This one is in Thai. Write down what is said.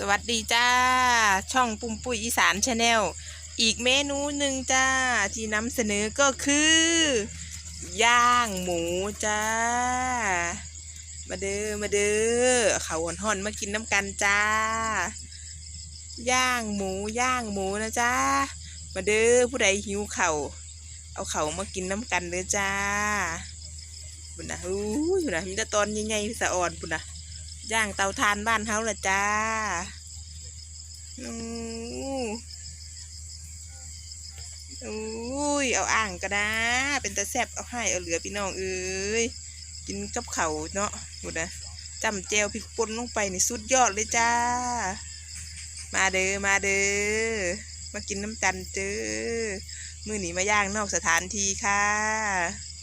สวัสดีจ้า ช่องปุ่มปุ้ยอีสานชาแนลอีกเมนูหนึ่งจ้า ที่นำเสนอก็คือ ย่างหมูจ้า มาเด้อมาเด้อเขาวห่อนๆมากินน้ำกันจ้า ย่างหมูย่างหมูนะจ้า มาเด้อผู้ใดหิวเข่าเอาเข่ามากินน้ำกันเด้อจ้าปุ่นะอู้ยปุ่นะมีแต่ตอนใหญ่ๆสะอ่อนปุ่นนะ ย่างเตาทานบ้านเฮาละจ้าอู้อุ้ยเอาอ่างก็ได้เป็นตะแซบเอาให้เอาเหลือพี่น้องเอ้ยกินกับเขาเนาะหมดนะจำแจวพริกป่นลงไปนี่สุดยอดเลยจ้า มาเด้อมาเด้อมากินน้ำกันเด้อมื้อนี้มาย่างนอกสถานที่ค่ะ